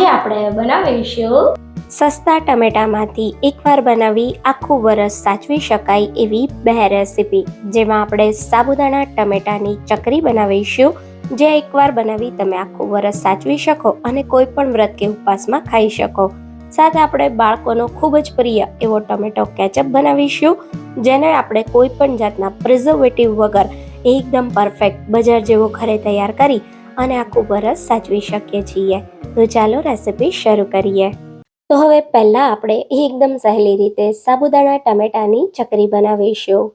આજે આપણે બનાવીશું સસ્તા ટમેટામાંથી એકવાર બનાવી આખું વરસ સાચવી શકાય એવી બે રેસીપી, જેમાં આપણે સાબુદાણા ટમેટાની ચકરી બનાવીશું. જે એકવાર બનાવી તમે આખું વરસ સાચવી શકો અને કોઈ પણ વ્રત કે ઉપવાસમાં ખાઈ શકો. સાથે આપણે બાળકોનો ખૂબ જ પ્રિય એવો ટમેટો કેચઅપ બનાવીશું, જેને આપણે કોઈ પણ જાતના પ્રિઝર્વેટિવ વગર એકદમ પરફેક્ટ બજાર જેવો ઘરે તૈયાર કરી અને આખું વરસ સાચવી શકીએ છીએ. તો ચાલો રેસીપી શરૂ કરીએ. તો હવે પહેલાં આપણે એકદમ સહેલી રીતે સાબુદાણા, ટામેટાની ચકરી બનાવીશું.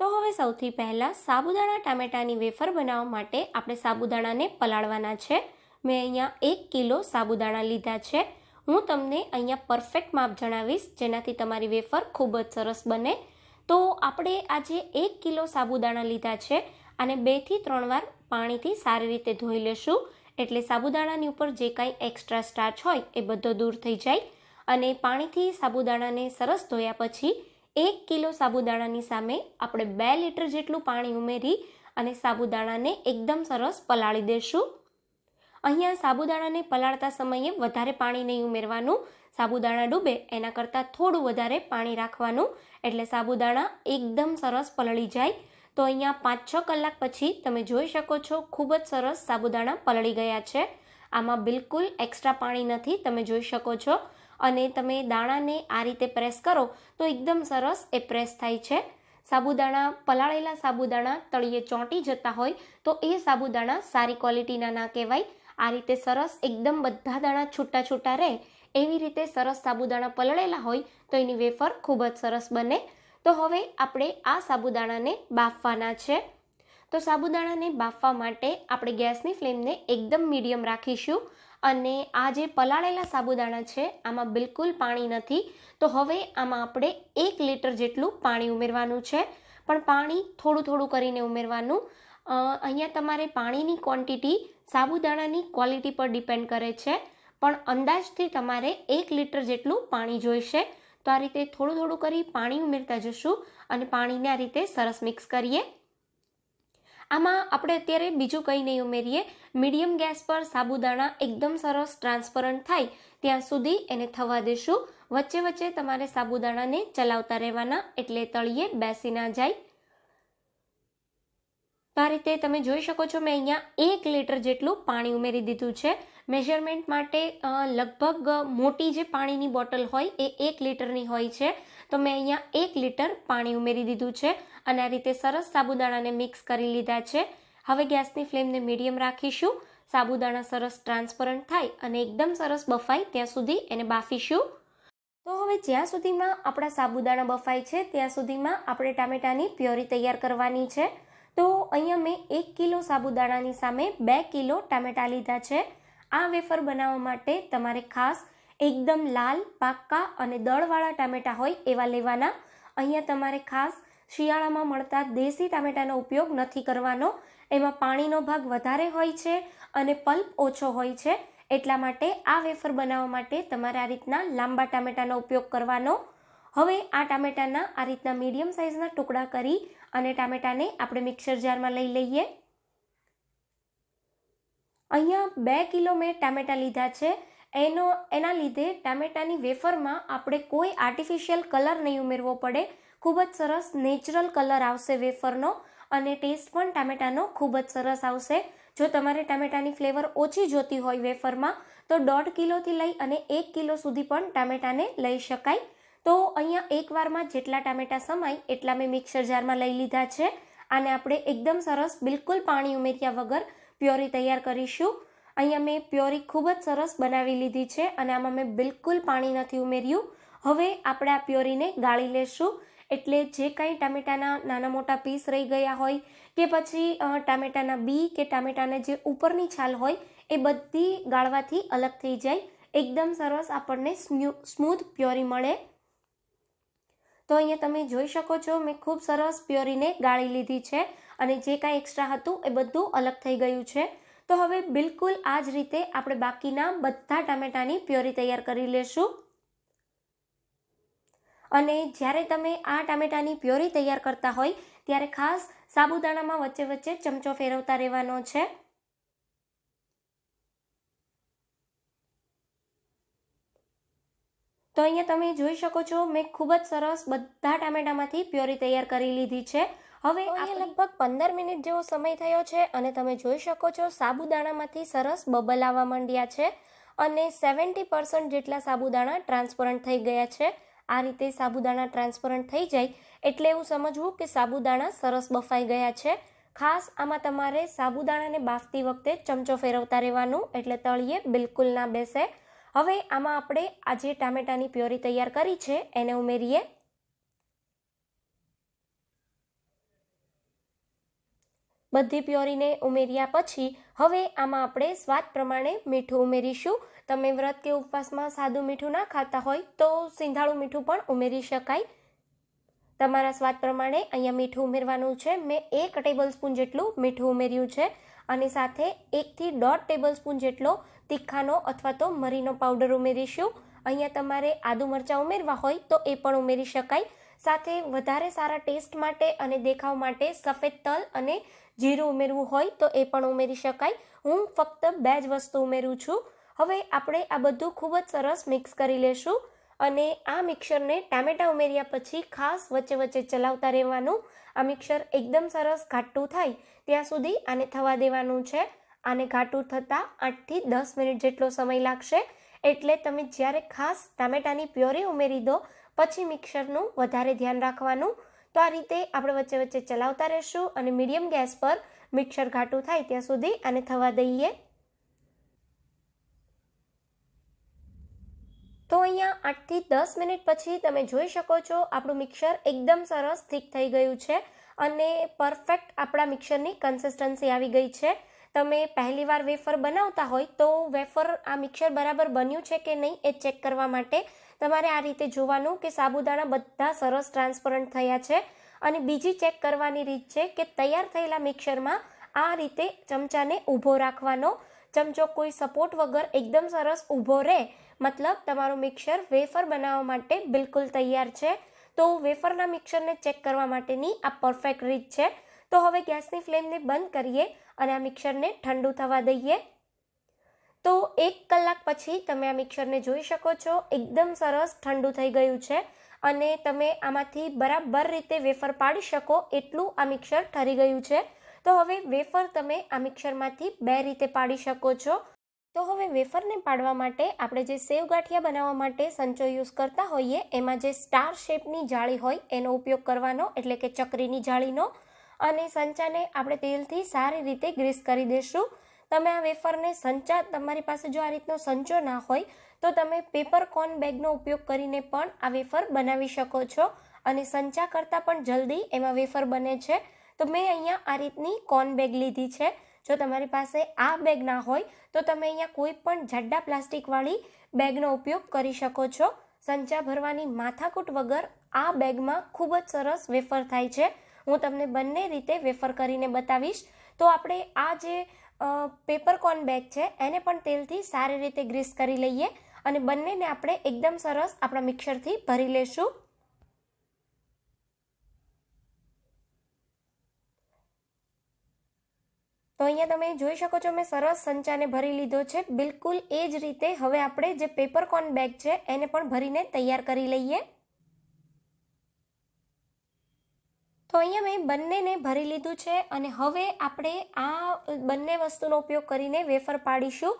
તો હવે સૌથી પહેલાં સાબુદાણા, ટામેટાની વેફર બનાવવા માટે આપણે સાબુદાણાને પલાળવાના છે. મેં અહીંયા એક કિલો સાબુદાણા લીધા છે. હું તમને અહીંયા પરફેક્ટ માપ જણાવીશ, જેનાથી તમારી વેફર ખૂબ જ સરસ બને. તો આપણે આજે એક કિલો સાબુદાણા લીધા છે અને બેથી ત્રણ વાર પાણીથી સારી રીતે ધોઈ લેશું. એટલે સાબુદાણાની ઉપર જે કાંઈ એક્સ્ટ્રા સ્ટાર્ચ હોય એ બધો દૂર થઈ જાય. અને પાણીથી સાબુદાણાને સરસ ધોયા પછી એક કિલો સાબુદાણાની સામે આપણે બે લીટર જેટલું પાણી ઉમેરી અને સાબુદાણાને એકદમ સરસ પલાળી દેશું. અહીંયા સાબુદાણાને પલાળતા સમયે વધારે પાણી નહીં ઉમેરવાનું. સાબુદાણા ડૂબે એના કરતાં થોડું વધારે પાણી રાખવાનું. એટલે સાબુદાણા એકદમ સરસ પલળી જાય. તો અહીંયા પાંચ છ કલાક પછી તમે જોઈ શકો છો, ખૂબ જ સરસ સાબુદાણા પલળી ગયા છે. આમાં બિલકુલ એક્સ્ટ્રા પાણી નથી તમે જોઈ શકો છો. અને તમે દાણાને આ રીતે પ્રેસ કરો તો એકદમ સરસ એ પ્રેસ થાય છે. સાબુદાણા, પલાળેલા સાબુદાણા તળિયે ચોંટી જતા હોય તો એ સાબુદાણા સારી ક્વોલિટીના ના કહેવાય. આ રીતે સરસ એકદમ બધા દાણા છૂટા છૂટા રહે. એવી રીતે સરસ સાબુદાણા પલળેલા હોય તો એની વેફર ખૂબ જ સરસ બને. તો હવે આપણે આ સાબુદાણાને બાફવાના છે. તો સાબુદાણાને બાફવા માટે આપણે ગેસની ફ્લેમને એકદમ મીડિયમ રાખીશું અને આ જે પલાળેલા સાબુદાણા છે, આમાં બિલકુલ પાણી નથી. તો હવે આમાં આપણે એક લીટર જેટલું પાણી ઉમેરવાનું છે. પણ પાણી થોડું થોડું કરીને ઉમેરવાનું. અહીંયા તમારે પાણીની ક્વોન્ટિટી સાબુદાણાની ક્વોલિટી પર ડિપેન્ડ કરે છે. પણ અંદાજથી તમારે એક લીટર જેટલું પાણી જોઈશે. તો આ રીતે થોડું થોડું કરી પાણી ઉમેરતા જશું અને પાણીને આ રીતે સરસ મિક્સ કરીએ. આમાં આપણે અત્યારે બીજું કંઈ નહીં ઉમેરીએ. મીડિયમ ગેસ પર સાબુદાણા એકદમ સરસ ટ્રાન્સપરન્ટ થાય ત્યાં સુધી એને થવા દેશું. વચ્ચે વચ્ચે તમારે સાબુદાણાને ચલાવતા રહેવાના એટલે તળિયે બેસી ના જાય. તો આ રીતે તમે જોઈ શકો છો મેં અહીંયા એક લીટર જેટલું પાણી ઉમેરી દીધું છે. મેઝરમેન્ટ માટે લગભગ મોટી જે પાણીની બોટલ હોય એ એક લીટરની હોય છે. તો મેં અહીંયા એક લીટર પાણી ઉમેરી દીધું છે અને આ રીતે સરસ સાબુદાણાને મિક્સ કરી લીધા છે. હવે ગેસની ફ્લેમને મીડિયમ રાખીશું. સાબુદાણા સરસ ટ્રાન્સપરન્ટ થાય અને એકદમ સરસ બફાય ત્યાં સુધી એને બાફીશું. તો હવે જ્યાં સુધીમાં આપણા સાબુદાણા બફાય છે, ત્યાં સુધીમાં આપણે ટામેટાની પ્યોરી તૈયાર કરવાની છે. તો અહીંયા મેં એક કિલો સાબુદાણાની સામે બે કિલો ટામેટા લીધા છે. આ વેફર બનાવવા માટે તમારે ખાસ એકદમ લાલ, પાક્કા અને દળવાળા ટામેટા હોય એવા લેવાના. અહીંયા તમારે ખાસ શિયાળામાં મળતા દેશી ટામેટાનો ઉપયોગ નથી કરવાનો. એમાં પાણીનો ભાગ વધારે હોય છે અને પલ્પ ઓછો હોય છે. એટલા માટે આ વેફર બનાવવા માટે તમારે આ રીતના લાંબા ટામેટાનો ઉપયોગ કરવાનો. હવે આ ટામેટાના આ રીતના મીડિયમ સાઇઝના ટુકડા કરી અને ટામેટાને આપણે મિક્સર જારમાં લઈ લઈએ. અહીંયા બે કિલો મેં ટામેટા લીધા છે. એનો, એના લીધે ટામેટાની વેફરમાં આપણે કોઈ આર્ટિફિશિયલ કલર નહીં ઉમેરવો પડે. ખૂબ જ સરસ નેચરલ કલર આવશે વેફરનો અને ટેસ્ટ પણ ટામેટાનો ખૂબ જ સરસ આવશે. જો તમારે ટામેટાની ફ્લેવર ઓછી જોતી હોય વેફરમાં, તો દોઢ કિલોથી લઈ અને એક કિલો સુધી પણ ટામેટાને લઈ શકાય. તો અહીંયા એકવારમાં જેટલા ટામેટાં સમાય, એટલા મેં મિક્સર જારમાં લઈ લીધા છે. અને આપણે એકદમ સરસ, બિલકુલ પાણી ઉમેર્યા વગર પ્યોરી તૈયાર કરીશું. અહીંયા મેં પ્યોરી ખૂબ જ સરસ બનાવી લીધી છે અને આમાં મેં બિલકુલ પાણી નથી ઉમેર્યું. હવે આપણે આ પ્યોરીને ગાળી લેશું. એટલે જે કાંઈ ટામેટાના નાના મોટા પીસ રહી ગયા હોય કે પછી ટામેટાના બી કે ટામેટાના જે ઉપરની છાલ હોય એ બધી ગાળવાથી અલગ થઈ જાય. એકદમ સરસ આપણને સ્મૂથ પ્યોરી મળે. તો અહીંયા તમે જોઈ શકો છો, મેં ખૂબ સરસ પ્યોરીને ગાળી લીધી છે. અને જે કાંઈ એક્સ્ટ્રા હતું એ બધું અલગ થઈ ગયું છે. તો હવે બિલકુલ આ જ રીતે આપણે બાકીના બધા ટામેટાની પ્યોરી તૈયાર કરી લેશું. અને જ્યારે તમે આ ટામેટાની પ્યોરી તૈયાર કરતા હોય, ત્યારે ખાસ સાબુદાણામાં વચ્ચે વચ્ચે ચમચો ફેરવતા રહેવાનો છે. તો અહીંયા તમે જોઈ શકો છો, મેં ખૂબ જ સરસ બધા ટામેટામાંથી પ્યોરી તૈયાર કરી લીધી છે. હવે અહીંયા લગભગ પંદર મિનિટ જેવો સમય થયો છે અને તમે જોઈ શકો છો સાબુદાણામાંથી સરસ બબલ આવવા માંડ્યા છે અને સેવન્ટી પર્સન્ટ જેટલા સાબુદાણા ટ્રાન્સપરન્ટ થઈ ગયા છે. આ રીતે સાબુદાણા ટ્રાન્સપરન્ટ થઈ જાય એટલે એવું સમજવું કે સાબુદાણા સરસ બફાઈ ગયા છે. ખાસ આમાં તમારે સાબુદાણાને બાફતી વખતે ચમચો ફેરવતા રહેવાનું એટલે તળિયે બિલકુલ ના બેસે. હવે આમાં આપણે આજે ટામેટાની પ્યોરી તૈયાર કરી છે એને ઉમેરીએ. બધી પ્યોરીને ઉમેર્યા પછી હવે આમાં આપણે સ્વાદ પ્રમાણે મીઠું ઉમેરીશું. તમે વ્રત કે ઉપવાસમાં સાદું મીઠું ના ખાતા હોય તો સિંધાળું મીઠું પણ ઉમેરી શકાય. તમારા સ્વાદ પ્રમાણે અહીંયા મીઠું ઉમેરવાનું છે. મેં એક ટેબલ સ્પૂન જેટલું મીઠું ઉમેર્યું છે અને સાથે એકથી દોઢ ટેબલ સ્પૂન જેટલો તીખાનો અથવા તો મરીનો પાવડર ઉમેરીશું. અહીંયા તમારે આદુ મરચાં ઉમેરવા હોય તો એ પણ ઉમેરી શકાય. સાથે વધારે સારા ટેસ્ટ માટે અને દેખાવ માટે સફેદ તલ અને જીરું ઉમેરવું હોય તો એ પણ ઉમેરી શકાય. હું ફક્ત બે જ વસ્તુ ઉમેરું છું. હવે આપણે આ બધું ખૂબ જ સરસ મિક્સ કરી લેશું અને આ મિક્સરને ટામેટાં ઉમેર્યા પછી ખાસ વચ્ચે વચ્ચે ચલાવતા રહેવાનું. આ મિક્સર એકદમ સરસ ઘાટું થાય ત્યાં સુધી આને થવા દેવાનું છે. આને ઘાટું થતાં આઠથી દસ મિનિટ જેટલો સમય લાગશે. એટલે તમે જ્યારે ખાસ ટામેટાની પ્યોરી ઉમેરી દો, પછી મિક્સરનું વધારે ધ્યાન રાખવાનું. તો આ રીતે આપણે વચ્ચે વચ્ચે ચલાવતા રહેશું અને મીડિયમ ગેસ પર મિક્સર ઘાટું થાય ત્યાં સુધી આને થવા દઈએ. તો અહીંયા આઠથી દસ મિનિટ પછી તમે જોઈ શકો છો આપણું મિક્સર એકદમ સરસ થીક થઈ ગયું છે અને પરફેક્ટ આપણા મિક્સરની કન્સિસ્ટન્સી આવી ગઈ છે. તમે પહેલીવાર વેફર બનાવતા હોય તો વેફર આ મિક્સર બરાબર બન્યું છે કે નહીં એ ચેક કરવા માટે તમારે આ રીતે જોવાનું કે સાબુદાણા બધા સરસ ટ્રાન્સપરન્ટ થયા છે અને બીજી ચેક કરવાની રીત છે કે તૈયાર થયેલા મિક્સરમાં આ રીતે ચમચાને ઊભો રાખવાનો. ચમચો કોઈ સપોર્ટ વગર એકદમ સરસ ઊભો રહે, મતલબ તમારું મિક્સર વેફર બનાવવા માટે બિલકુલ તૈયાર છે. તો વેફરના મિક્સરને ચેક કરવા માટેની આ પરફેક્ટ રીત છે. તો હવે ગેસની ફ્લેમને બંધ કરીએ અને આ મિક્સરને ઠંડુ થવા દઈએ. તો એક કલાક પછી તમે આ મિક્સરને જોઈ શકો છો. એકદમ સરસ ઠંડુ થઈ ગયું છે અને તમે આમાંથી બરાબર રીતે વેફર પાડી શકો એટલું આ મિક્સર ઠરી ગયું છે. તો હવે વેફર તમે આ મિક્સરમાંથી બે રીતે પાડી શકો છો. તો હવે વેફરને પાડવા માટે આપણે જે સેવ ગાંઠિયા બનાવવા માટે સંચો યુઝ કરતા હોઈએ, એમાં જે સ્ટાર શેપની જાળી હોય એનો ઉપયોગ કરવાનો, એટલે કે ચકરીની જાળીનો. અને સંચાને આપણે તેલથી સારી રીતે ગ્રીસ કરી દઈશું તમે આ વેફરને સંચા તમારી પાસે જો આ રીતનો સંચો ના હોય, તો તમે પેપર કોર્ન બેગનો ઉપયોગ કરીને પણ આ વેફર બનાવી શકો છો. અને સંચા કરતાં પણ જલ્દી એમાં વેફર બને છે. તો મેં અહીંયા આ રીતની કોર્ન બેગ લીધી છે. જો તમારી પાસે આ બેગ ના હોય, તો તમે અહીંયા કોઈ પણ જાડા પ્લાસ્ટિકવાળી બેગનો ઉપયોગ કરી શકો છો. સંચા ભરવાની માથાકૂટ વગર આ બેગમાં ખૂબ જ સરસ વેફર થાય છે. હું તમને બંને રીતે વેફર કરીને બતાવીશ. તો આપણે આ જે પેપર કોર્ન બેગ છે. એને પણ તેલથી સારી રીતે ગ્રીસ કરી લઈએ અને બંનેને આપણે એકદમ સરસ આપણા મિક્સરથી ભરી લેશું. તો અહીંયા તમે જોઈ શકો છો, મેં સરસ સંચાને ભરી લીધો છે. બિલકુલ એ જ રીતે હવે આપણે જે પેપર કોર્ન બેગ છે, એને પણ ભરીને તૈયાર કરી લઈએ. તો અહીંયા મેં બંનેને ભરી લીધું છે અને હવે આપણે આ બંને વસ્તુનો ઉપયોગ કરીને વેફર પાડીશું.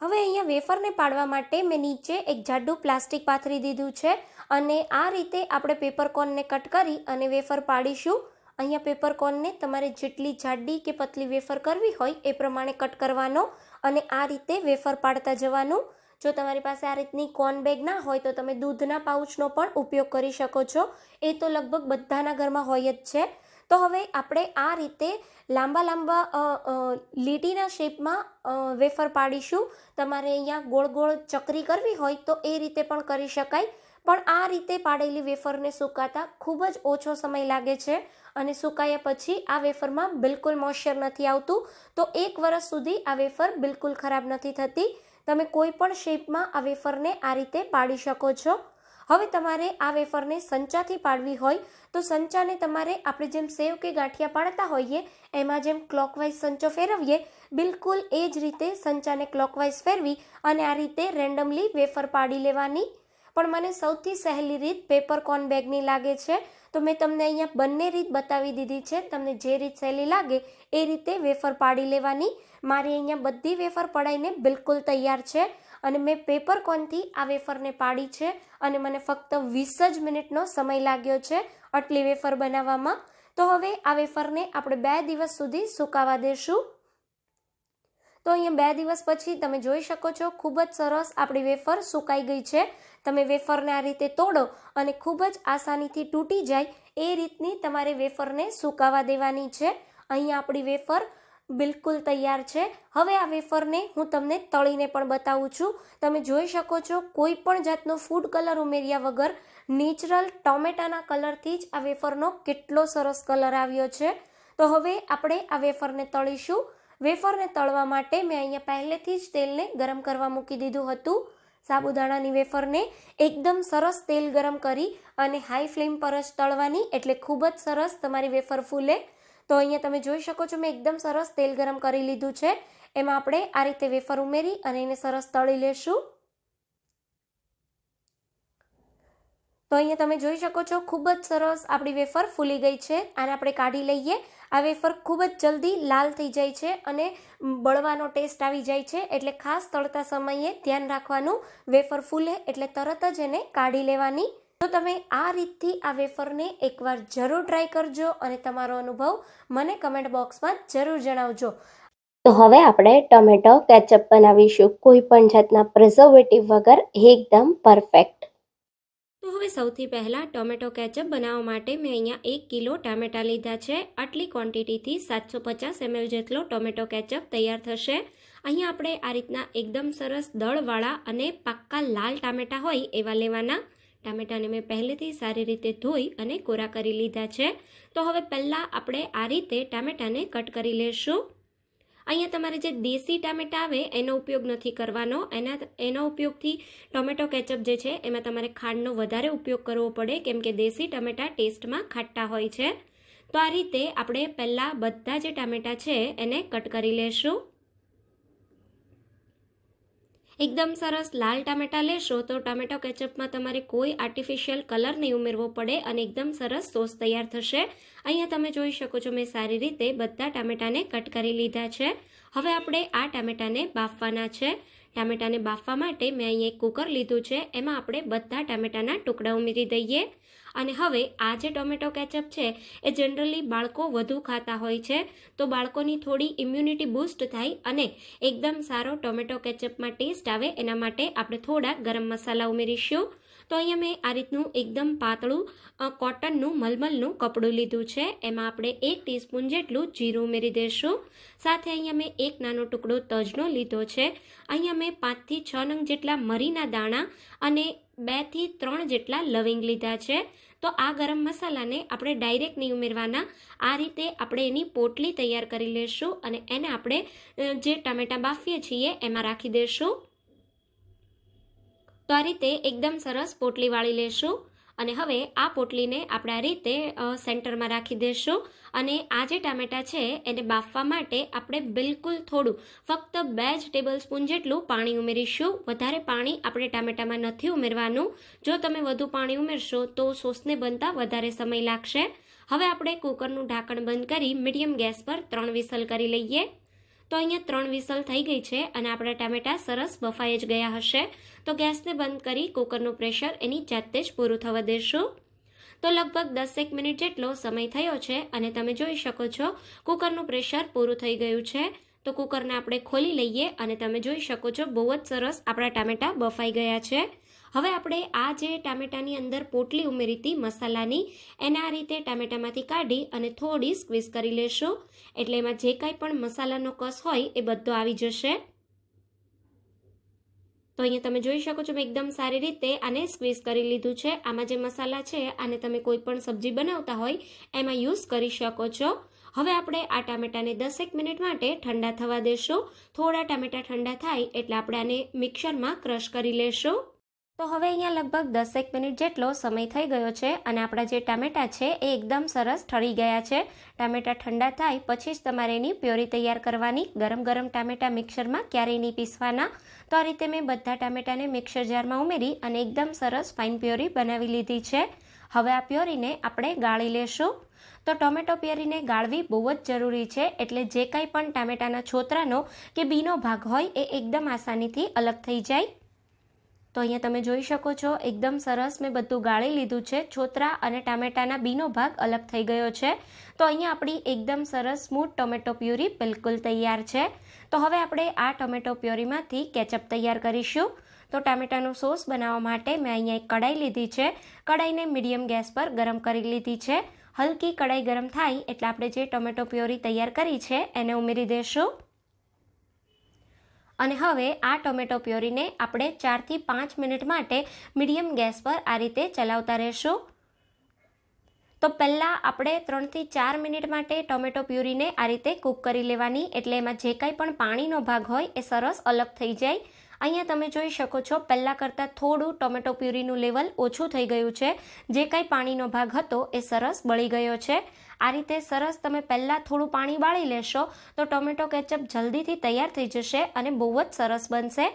હવે અહીંયા વેફરને પાડવા માટે મેં નીચે એક જાડું પ્લાસ્ટિક પાથરી દીધું છે અને આ રીતે આપણે પેપરકોર્નને કટ કરી અને વેફર પાડીશું. અહીંયા પેપરકોર્નને તમારે જેટલી જાડી કે પતલી વેફર કરવી હોય એ પ્રમાણે કટ કરવાનો અને આ રીતે વેફર પાડતા જવાનું. જો તમારી પાસે આ રીતની કોર્ન બેગ ના હોય તો તમે દૂધના પાઉચનો પણ ઉપયોગ કરી શકો છો. એ તો લગભગ બધાના ઘરમાં હોય જ છે. તો હવે આપણે આ રીતે લાંબા લાંબા લીટીના શેપમાં વેફર પાડીશું. તમારે અહીંયા ગોળ ગોળ ચકરી કરવી હોય તો એ રીતે પણ કરી શકાય. પણ આ રીતે પાડેલી વેફરને સુકાતા ખૂબ જ ઓછો સમય લાગે છે અને સુકાયા પછી આ વેફરમાં બિલકુલ મોઇશ્ચર નથી આવતું. તો એક વર્ષ સુધી આ વેફર બિલકુલ ખરાબ નથી થતી. તમે કોઈ પણ શેપમાં આ વેફરને આ રીતે પાડી શકો છો. હવે તમારે આ વેફરને સંચાથી પાડવી હોય તો સંચાને તમારે આપણે જેમ સેવ કે ગાંઠિયા પાડતા હોઈએ, એમાં જેમ ક્લોકવાઇઝ સંચો ફેરવીએ, બિલકુલ એ જ રીતે સંચાને ક્લોકવાઇઝ ફેરવી અને આ રીતે રેન્ડમલી વેફર પાડી લેવાની. પણ મને સૌથી સહેલી રીત પેપર કોર્ન બેગની લાગે છે. તો મેં તમને અહીંયા બંને રીત બતાવી દીધી છે. તમને જે રીત સહેલી લાગે એ રીતે વેફર પાડી લેવાની. મારી અહીંયા બધી વેફર પડાઈને બિલકુલ તૈયાર છે અને મેં પેપર કોનથી આ વેફરને પાડી છે અને મને ફક્ત વીસ જ મિનિટનો સમય લાગ્યો છે આટલી વેફર બનાવવામાં. તો હવે આ વેફરને આપણે બે દિવસ સુધી સુકાવા દેશું. તો અહીંયા બે દિવસ પછી તમે જોઈ શકો છો, ખૂબ જ સરસ આપણી વેફર સુકાઈ ગઈ છે. તમે વેફરને આ રીતે તોડો અને ખૂબ જ આસાનીથી તૂટી જાય એ રીતની તમારે વેફરને સુકાવા દેવાની છે. અહીંયા આપણી વેફર બિલકુલ તૈયાર છે. હવે આ વેફરને હું તમને તળીને પણ બતાવું છું. તમે જોઈ શકો છો, કોઈ પણ જાતનો ફૂડ કલર ઉમેર્યા વગર નેચરલ ટોમેટાના કલરથી જ આ વેફરનો કેટલો સરસ કલર આવ્યો છે. તો હવે આપણે આ વેફરને તળીશું. વેફરને તળવા માટે મેં અહીંયા પહેલેથી જ તેલને ગરમ કરવા મૂકી દીધું હતું. સાબુદાણાની વેફરને એકદમ સરસ તેલ ગરમ કરી અને હાઈ ફ્લેમ પર જ તળવાની એટલે ખૂબ જ સરસ તમારી વેફર ફૂલે. તો અહીંયા તમે જોઈ શકો છો મેં એકદમ સરસ તેલ ગરમ કરી લીધું છે. એમાં આપણે આ રીતે વેફર ઉમેરી અને એને સરસ તળી લેશું. તો અહીંયા તમે જોઈ શકો છો ખૂબ જ સરસ આપણી વેફર ફૂલી ગઈ છે. આને આપણે કાઢી લઈએ. આ વેફર ખૂબ જ જલ્દી લાલ થઈ જાય છે અને બળવાનો ટેસ્ટ આવી જાય છે. એટલે ખાસ તળતા સમયે ધ્યાન રાખવાનું વેફર ફૂલે એટલે તરત જ એને કાઢી લેવાની. તો તમે આ રીતથી આ વેફરને એકવાર જરૂર ટ્રાય કરજો અને તમારો અનુભવ મને કમેન્ટ બોક્સમાં જરૂર જણાવજો. તો હવે આપણે ટોમેટો કેચઅપ બનાવીશું. કોઈ પણ જાતના પ્રિઝર્વેટિવ વગર એકદમ પરફેક્ટ તો હવે સૌથી પહેલાં ટોમેટો કેચઅપ બનાવવા માટે મેં અહીંયા એક કિલો ટામેટાં લીધા છે. આટલી ક્વોન્ટિટીથી સાતસો પચાસ એમએલ જેટલો ટોમેટો કેચઅપ તૈયાર થશે. અહીંયા આપણે આ રીતના એકદમ સરસ દળવાળા અને પાક્કા લાલ ટામેટાં હોય એવા લેવાના. ટામેટાને મેં પહેલેથી સારી રીતે ધોઈ અને કોરા કરી લીધા છે. તો હવે પહેલાં આપણે આ રીતે ટામેટાને કટ કરી લેશું. અહીંયા તમારે જે દેશી ટામેટા આવે, એનો ઉપયોગ નથી કરવાનો. એના, એનો ઉપયોગથી ટોમેટો કેચઅપ જે છે, એમાં તમારે ખાંડનો વધારે ઉપયોગ કરવો પડે, કેમ કે દેશી ટામેટા ટેસ્ટમાં ખાટા હોય છે. તો આ રીતે આપણે પહેલાં બધા જે ટામેટા છે, એને કટ કરી લેશું. એકદમ સરસ લાલ ટામેટા લેશો તો ટામેટો કેચઅપમાં તમારે કોઈ આર્ટિફિશિયલ કલર નહીં ઉમેરવો પડે અને એકદમ સરસ સોસ તૈયાર થશે. અહીંયા તમે જોઈ શકો છો મેં સારી રીતે બધા ટામેટાને કટ કરી લીધા છે. હવે આપણે આ ટામેટાને બાફવાના છે. ટામેટાને બાફવા માટે મેં અહીંયા એક કુકર લીધું છે. એમાં આપણે બધા ટામેટાના ટુકડા ઉમેરી દઈએ. અને હવે આ જે ટોમેટો કેચઅપ છે, એ જનરલી બાળકો વધુ ખાતા હોય છે. તો બાળકોની થોડી ઇમ્યુનિટી બૂસ્ટ થાય અને એકદમ સારો ટોમેટો કેચઅપમાં ટેસ્ટ આવે, એના માટે આપણે થોડા ગરમ મસાલા ઉમેરીશું. તો અહીંયા મેં આ રીતનું એકદમ પાતળું કોટનનું, મલમલનું કપડું લીધું છે. એમાં આપણે એક ટીસ્પૂન જેટલું જીરું ઉમેરી દઈશું સાથે અહીંયા મેં એક નાનો ટુકડો તજનો લીધો છે. અહીંયા મેં પાંચથી છ નંગ જેટલા મરીના દાણા અને બેથી ત્રણ જેટલા લવિંગ લીધા છે. તો આ ગરમ મસાલાને આપણે ડાયરેક્ટ નહીં ઉમેરવાના. આ રીતે આપણે એની પોટલી તૈયાર કરી લેશું અને એને આપણે જે ટામેટાં બાફીએ છીએ એમાં રાખી દઈશું તો આ રીતે એકદમ સરસ પોટલી વાળી લેશું. અને હવે આ પોટલીને આપણે રીતે સેન્ટરમાં રાખી દઈશું અને આ જે ટામેટાં છે એને બાફવા માટે આપણે બિલકુલ થોડું, ફક્ત બે જ ટેબલ સ્પૂન જેટલું પાણી ઉમેરીશું. વધારે પાણી આપણે ટામેટામાં નથી ઉમેરવાનું. જો તમે વધુ પાણી ઉમેરશો તો સોસને બનતા વધારે સમય લાગશે. હવે આપણે કુકરનું ઢાંકણ બંધ કરી મીડિયમ ગેસ પર ત્રણ વિસલ કરી લઈએ. તો અહીંયા ત્રણ વિસલ થઈ ગઈ છે અને આપણા ટામેટાં સરસ બફાઈ જ ગયા હશે. તો ગેસને બંધ કરી કુકરનું પ્રેશર એની જાતે જ પૂરું થવા દેશું. તો લગભગ દસેક મિનિટ જેટલો સમય થયો છે અને તમે જોઈ શકો છો કુકરનું પ્રેશર પૂરું થઈ ગયું છે. તો કુકરને આપણે ખોલી લઈએ અને તમે જોઈ શકો છો બહુ જ સરસ આપણા ટામેટાં બફાઈ ગયા છે. હવે આપણે આ જે ટામેટાની અંદર પોટલી ઉમેરી હતી મસાલાની, એને આ રીતે ટામેટામાંથી કાઢી અને થોડી સ્ક્વીઝ કરી લેશું. એટલે એમાં જે કાંઈ પણ મસાલાનો કસ હોય એ બધો આવી જશે. તો અહીંયા તમે જોઈ શકો છો મેં એકદમ સારી રીતે આને સ્ક્વીઝ કરી લીધું છે. આમાં જે મસાલા છે, આને તમે કોઈ પણ સબ્જી બનાવતા હોય, એમાં યુઝ કરી શકો છો. હવે આપણે આ ટામેટાને દસેક મિનિટ માટે ઠંડા થવા દેશું. થોડા ટામેટા ઠંડા થાય એટલે આપણે આને મિક્સરમાં ક્રશ કરી લેશું. તો હવે અહીંયા લગભગ દસેક મિનિટ જેટલો સમય થઈ ગયો છે અને આપણા જે ટામેટા છે એ એકદમ સરસ ઠળી ગયા છે. ટામેટા ઠંડા થાય પછી જ તમારે એની પ્યોરી તૈયાર કરવાની. ગરમ ગરમ ટામેટા મિક્સરમાં ક્યારેય નહીં પીસવાના. તો આ રીતે મેં બધા ટામેટાને મિક્સર જારમાં ઉમેરી અને એકદમ સરસ ફાઇન પ્યોરી બનાવી લીધી છે. હવે આ પ્યોરીને આપણે ગાળી લેશું. તો ટોમેટો પ્યોરીને ગાળવી બહુ જ જરૂરી છે. એટલે જે કાંઈ પણ ટામેટાના છોતરાનો કે બીનો ભાગ હોય એ એકદમ આસાનીથી અલગ થઈ જાય. તો અહીંયા તમે જોઈ શકો છો, એકદમ સરસ મેં બધું ગાળી લીધું છે. છોતરા અને ટામેટાના બીનો ભાગ અલગ થઈ ગયો છે. તો અહીંયા આપણી એકદમ સરસ સ્મૂથ ટોમેટો પ્યુરી બિલકુલ તૈયાર છે. તો હવે આપણે આ ટોમેટો પ્યોરીમાંથી કેચઅપ તૈયાર કરીશું. તો ટામેટાનો સોસ બનાવવા માટે મેં અહીંયા એક કડાઈ લીધી છે. કડાઈને મીડિયમ ગેસ પર ગરમ કરી લીધી છે. હલકી કડાઈ ગરમ થાય એટલે આપણે જે ટોમેટો પ્યોરી તૈયાર કરી છે, એને ઉમેરી દઈશું અને હવે આ ટોમેટો પ્યોરીને આપણે ચારથી પાંચ મિનિટ માટે મીડિયમ ગેસ પર આ રીતે ચલાવતા રહેશું. તો પહેલાં આપણે ત્રણથી ચાર મિનિટ માટે ટોમેટો પ્યુરીને આ રીતે કૂક કરી લેવાની. એટલે એમાં જે કાંઈ પણ પાણીનો ભાગ હોય એ સરસ અલગ થઈ જાય. અહીંયા તમે જોઈ શકો છો, પહેલાં કરતાં થોડું ટોમેટો પ્યુરીનું લેવલ ઓછું થઈ ગયું છે. જે કાંઈ પાણીનો ભાગ હતો એ સરસ બળી ગયો છે. આ રીતે સરસ તમે પહેલાં થોડું પાણી બાળી લેશો તો ટોમેટો કેચઅપ જલ્દીથી તૈયાર થઈ જશે અને બહુ જ સરસ બનશે.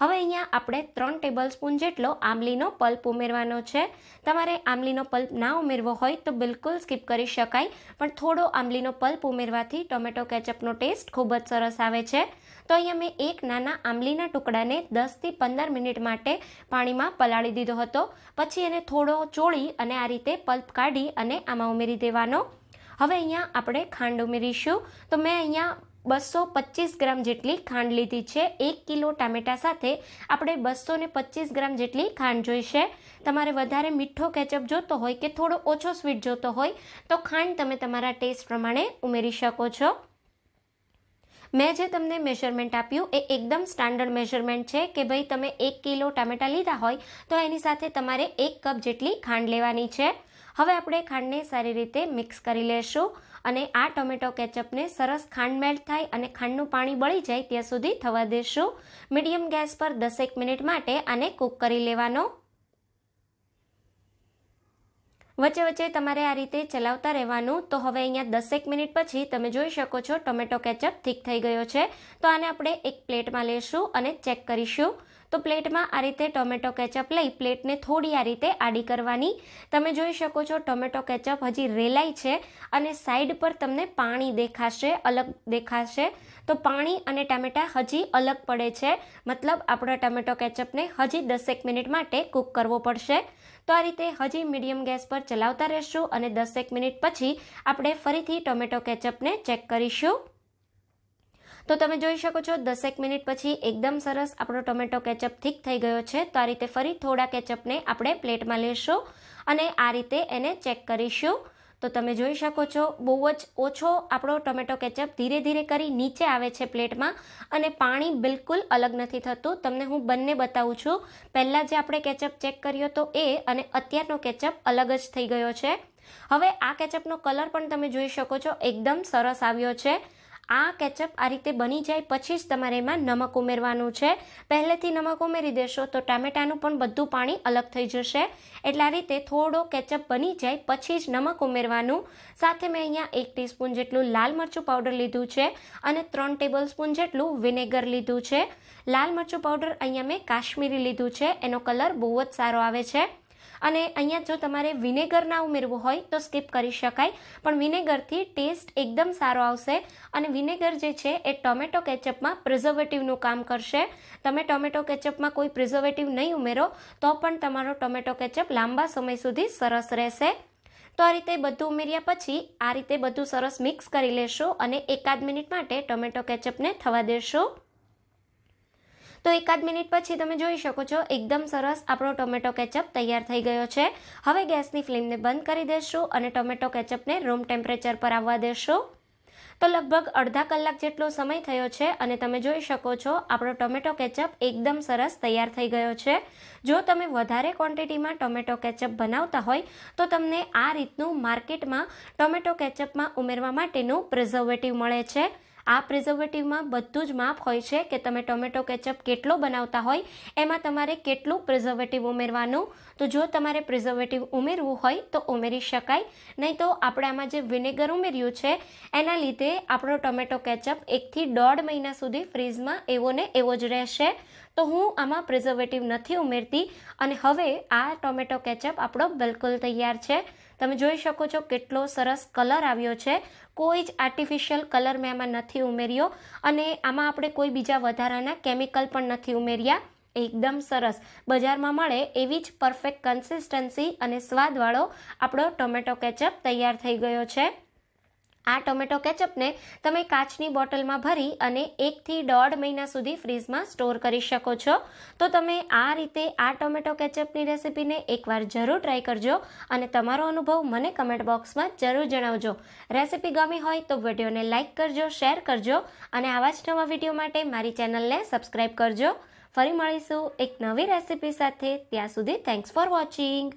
હવે અહીંયા આપણે ત્રણ ટેબલ સ્પૂન જેટલો આમલીનો પલ્પ ઉમેરવાનો છે. તમારે આમલીનો પલ્પ ના ઉમેરવો હોય તો બિલકુલ સ્કીપ કરી શકાય, પણ થોડો આમલીનો પલ્પ ઉમેરવાથી ટોમેટો કેચઅપનો ટેસ્ટ ખૂબ જ સરસ આવે છે. તો અહીંયા મેં એક નાના આમલીના ટુકડાને દસથી પંદર મિનિટ માટે પાણીમાં પલાળી દીધો હતો. પછી એને થોડો ચોળી અને આ રીતે પલ્પ કાઢી અને આમાં ઉમેરી દેવાનો. હવે અહીંયા આપણે ખાંડ ઉમેરીશું. તો મેં અહીંયા બસો પચીસ ગ્રામ જેટલી ખાંડ લીધી છે. એક કિલો ટામેટા સાથે આપણે બસો ને પચીસ ગ્રામ જેટલી ખાંડ જોઈશે. તમારે વધારે મીઠો કેચઅપ જોતો હોય કે થોડો ઓછો સ્વીટ જોતો હોય, તો ખાંડ તમે તમારા ટેસ્ટ પ્રમાણે ઉમેરી શકો છો. મેં જે તમને મેઝરમેન્ટ આપ્યું એ એકદમ સ્ટાન્ડર્ડ મેઝરમેન્ટ છે કે ભાઈ તમે એક કિલો ટામેટા લીધા હોય, તો એની સાથે તમારે એક કપ જેટલી ખાંડ લેવાની છે. હવે આપણે ખાંડને સારી રીતે મિક્સ કરી લેશું. અને આ ટોમેટો કેચઅપને સરસ ખાંડ મેલ્ટ થાય અને ખાંડનું પાણી બળી જાય ત્યાં સુધી થવા દેશું. મીડિયમ ગેસ પર દસેક મિનિટ માટે આને કૂક કરી લેવાનો. વચ્ચે વચ્ચે તમારે આ રીતે ચલાવતા રહેવાનું. તો હવે અહીંયા દસેક મિનિટ પછી તમે જોઈ શકો છો ટોમેટો કેચઅપ થીક થઈ ગયો છે. તો આને આપણે એક પ્લેટમાં લેશું અને ચેક કરીશું. તો પ્લેટમાં આ રીતે ટોમેટો કેચઅપ લઈ પ્લેટને થોડી આ રીતે આડી કરવાની. તમે જોઈ શકો છો ટોમેટો કેચઅપ હજી રેલાય છે અને સાઈડ પર તમને પાણી દેખાશે, અલગ દેખાશે. તો પાણી અને ટામેટા હજી અલગ પડે છે. મતલબ આપણા ટમેટો કેચઅપને હજી દસેક મિનિટ માટે કૂક કરવો પડશે. તો આ રીતે હજી મીડિયમ ગેસ પર ચલાવતા રહેશું અને દસેક મિનિટ પછી આપણે ફરીથી ટોમેટો કેચઅપને ચેક કરીશું. તો તમે જોઈ શકો છો, દસેક મિનિટ પછી એકદમ સરસ આપણો ટોમેટો કેચઅપ થીક થઈ ગયો છે. તો આ રીતે ફરી થોડા કેચઅપને આપણે પ્લેટમાં લેશું અને આ રીતે એને ચેક કરીશું. તો તમે જોઈ શકો છો, બહુ જ ઓછો આપણો ટોમેટો કેચઅપ ધીરે ધીરે કરી નીચે આવે છે પ્લેટમાં અને પાણી બિલકુલ અલગ નથી થતું. તમને હું બંને બતાવું છું. પહેલાં જે આપણે કેચઅપ ચેક કર્યો તો એ અને અત્યારનો કેચઅપ અલગ જ થઈ ગયો છે. હવે આ કેચઅપનો કલર પણ તમે જોઈ શકો છો, એકદમ સરસ આવ્યો છે. આ કેચઅપ આ રીતે બની જાય પછી જ તમારે એમાં નમક ઉમેરવાનું છે. પહેલેથી નમક ઉમેરી દેશો તો ટામેટાનું પણ બધું પાણી અલગ થઈ જશે. એટલે આ રીતે થોડો કેચઅપ બની જાય પછી જ નમક ઉમેરવાનું. સાથે મેં અહીંયા એક ટીસ્પૂન જેટલું લાલ મરચું પાવડર લીધું છે અને ત્રણ ટેબલ સ્પૂન જેટલું વિનેગર લીધું છે. લાલ મરચું પાવડર અહીંયા મેં કાશ્મીરી લીધું છે. એનો કલર બહુ જ સારો આવે છે. અને અહીંયા જો તમારે વિનેગર ના ઉમેરવું હોય તો સ્કીપ કરી શકાય. પણ વિનેગરથી ટેસ્ટ એકદમ સારો આવશે. અને વિનેગર જે છે એ ટોમેટો કેચઅપમાં પ્રિઝર્વેટિવનું કામ કરશે. તમે ટોમેટો કેચઅપમાં કોઈ પ્રિઝર્વેટિવ નહીં ઉમેરો, તો પણ તમારો ટોમેટો કેચઅપ લાંબા સમય સુધી સરસ રહેશે. તો આ રીતે બધું ઉમેર્યા પછી આ રીતે બધું સરસ મિક્સ કરી લેશું અને એકાદ મિનિટ માટે ટોમેટો કેચઅપને થવા દેશો. તો એકાદ મિનિટ પછી તમે જોઈ શકો છો, એકદમ સરસ આપણો ટોમેટો કેચઅપ તૈયાર થઈ ગયો છે. હવે ગેસની ફ્લેમને બંધ કરી દેશું અને ટોમેટો કેચઅપને રૂમ ટેમ્પરેચર પર આવવા દેશું. તો લગભગ અડધા કલાક જેટલો સમય થયો છે અને તમે જોઈ શકો છો, આપણો ટોમેટો કેચઅપ એકદમ સરસ તૈયાર થઈ ગયો છે. જો તમે વધારે ક્વોન્ટિટીમાં ટોમેટો કેચઅપ બનાવતા હોય, તો તમને આ રીતનું માર્કેટમાં ટોમેટો કેચઅપમાં ઉમેરવા માટેનું પ્રિઝર્વેટિવ મળે છે. આ પ્રિઝર્વેટિવમાં બધું જ માપ હોય છે કે તમે ટોમેટો કેચઅપ કેટલો બનાવતા હોય, એમાં તમારે કેટલું પ્રિઝર્વેટિવ ઉમેરવાનું. તો જો તમારે પ્રિઝર્વેટિવ ઉમેરવું હોય, તો ઉમેરી શકાય. નહીં તો આપણે આમાં જે વિનેગર ઉમેર્યું છે, એના લીધે આપણો ટોમેટો કેચઅપ એકથી દોઢ મહિના સુધી ફ્રીઝમાં એવો ને એવો જ રહેશે. તો હું આમાં પ્રિઝર્વેટિવ નથી ઉમેરતી. અને હવે આ ટોમેટો કેચઅપ આપણો બિલકુલ તૈયાર છે. તમે જોઈ શકો છો કેટલો સરસ કલર આવ્યો છે. કોઈ જ આર્ટિફિશિયલ કલર મેં આમાં નથી ઉમેર્યો અને આમાં આપણે કોઈ બીજા વધારાના કેમિકલ પણ નથી ઉમેર્યા. એકદમ સરસ. બજારમાં મળે એવી જ પરફેક્ટ કન્સિસ્ટન્સી અને સ્વાદવાળો આપણો ટોમેટો કેચઅપ તૈયાર થઈ ગયો છે. આ ટોમેટો કેચઅપને તમે કાચની બોટલમાં ભરી અને એકથી દોઢ મહિના સુધી ફ્રીઝમાં સ્ટોર કરી શકો છો. તો તમે આ રીતે આ ટોમેટો કેચઅપની રેસીપીને એકવાર જરૂર ટ્રાય કરજો અને તમારો અનુભવ મને કમેન્ટ બોક્સમાં જરૂર જણાવજો. રેસીપી ગમી હોય તો વિડીયોને લાઇક કરજો, શેર કરજો અને આવા જ નવા વીડિયો માટે મારી ચેનલને સબસ્ક્રાઈબ કરજો. ફરી મળીશું એક નવી રેસીપી સાથે. ત્યાં સુધી થેન્ક્સ ફોર વોચિંગ